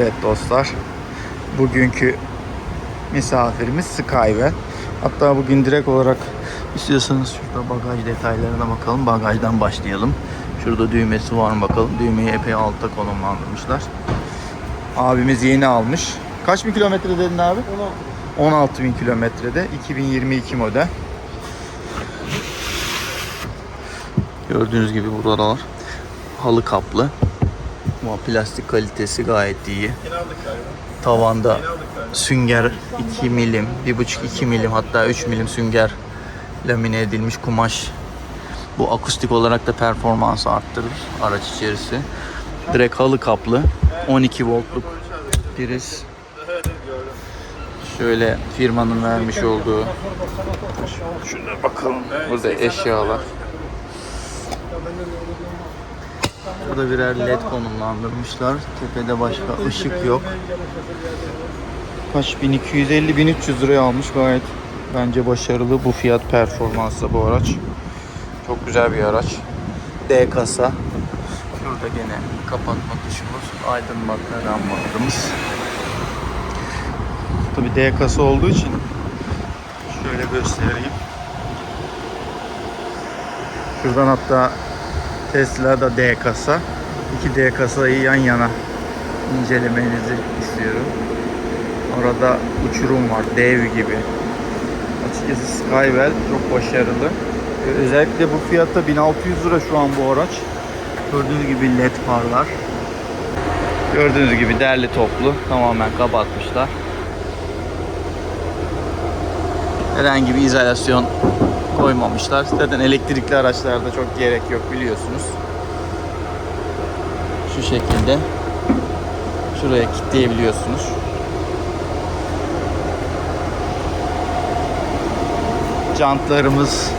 Evet dostlar. Bugünkü misafirimiz Skywell. Hatta bugün direkt olarak istiyorsanız şurada bagaj detaylarına bakalım. Bagajdan başlayalım. Şurada düğmesi var mı bakalım. Düğmeyi epey altta konumlandırmışlar. Abimiz yeni almış. Kaç bin kilometre dedin abi? 16 bin kilometrede. 2022 model. Gördüğünüz gibi buralar halı kaplı. Ama plastik kalitesi gayet iyi. Tavanda sünger 2 milim, 1,5-2 milim hatta 3 milim sünger lamine edilmiş kumaş. Bu akustik olarak da performansı arttırır araç içerisi. Direkt halı kaplı. 12 voltluk priz. Şöyle firmanın vermiş olduğu Şuna bakalım. Burada eşyalar. Burada birer led konumlandırmışlar. Tepede başka ışık yok. Kaç 1250 1300 liraya almış gayet bence başarılı bu fiyat performansla bu araç. Çok güzel bir araç. D kasa. Şurada gene kapatma tuşumuz, aydınlatma lambalarımız. Tabi D kasa olduğu için şöyle göstereyim. Şuradan hatta Tesla'da D kasa. İki D kasayı yan yana incelemenizi istiyorum. Orada uçurum var. Dev gibi. Açıkçası Skywell çok başarılı. Özellikle bu fiyatta 1600 lira şu an bu araç. Gördüğünüz gibi led farlar. Gördüğünüz gibi derli toplu. Tamamen kapatmışlar. Herhangi bir izolasyon koymamışlar. Zaten elektrikli araçlarda çok gerek yok biliyorsunuz. Şu şekilde şuraya kilitleyebiliyorsunuz. Jantlarımız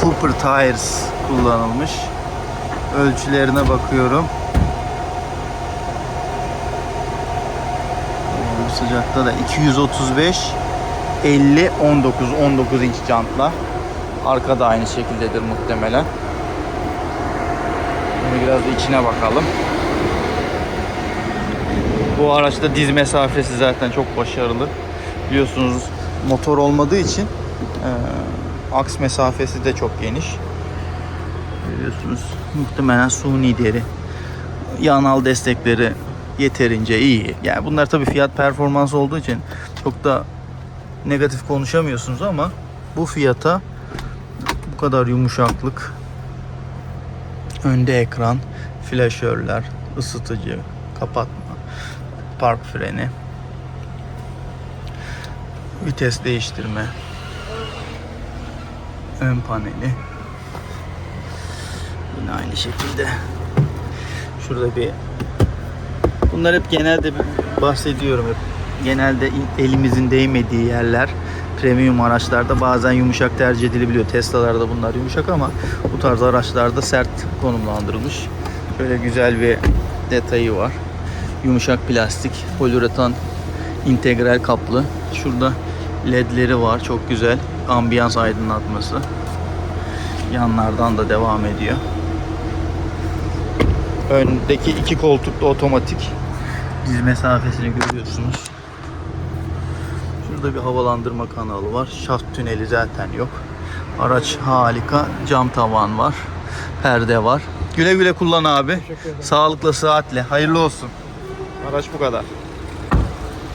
Cooper Tires kullanılmış. Ölçülerine bakıyorum. Bu sıcakta da 235 50 19 19 inç jantla. Arka da aynı şekildedir muhtemelen. Şimdi biraz da içine bakalım. Bu araçta diz mesafesi zaten çok başarılı. Biliyorsunuz motor olmadığı için eee, aks mesafesi de çok geniş. Görüyorsunuz muhtemelen suni deri. Yanal destekleri yeterince iyi. Yani bunlar tabii fiyat performans olduğu için çok da negatif konuşamıyorsunuz ama bu fiyata bu kadar yumuşaklık önde ekran, flaşörler, ısıtıcı, kapatma, park freni, vites değiştirme, ön paneli. Yine aynı şekilde. Şurada bir Bunlar hep genelde bahsediyorum hep. Genelde elimizin değmediği yerler premium araçlarda bazen yumuşak tercih edilebiliyor. Tesla'larda bunlar yumuşak ama bu tarz araçlarda sert konumlandırılmış. Şöyle güzel bir detayı var. Yumuşak plastik, poliüretan integral kaplı. Şurada ledleri var. Çok güzel. Ambiyans aydınlatması. Yanlardan da devam ediyor. Öndeki iki koltuk da otomatik. Diz mesafesini görüyorsunuz. Şurada bir havalandırma kanalı var. Şaft tüneli zaten yok. Araç harika. Cam tavan var. Perde var. Güle güle kullan abi. Sağlıkla, sıhhatle. Hayırlı olsun. Araç bu kadar.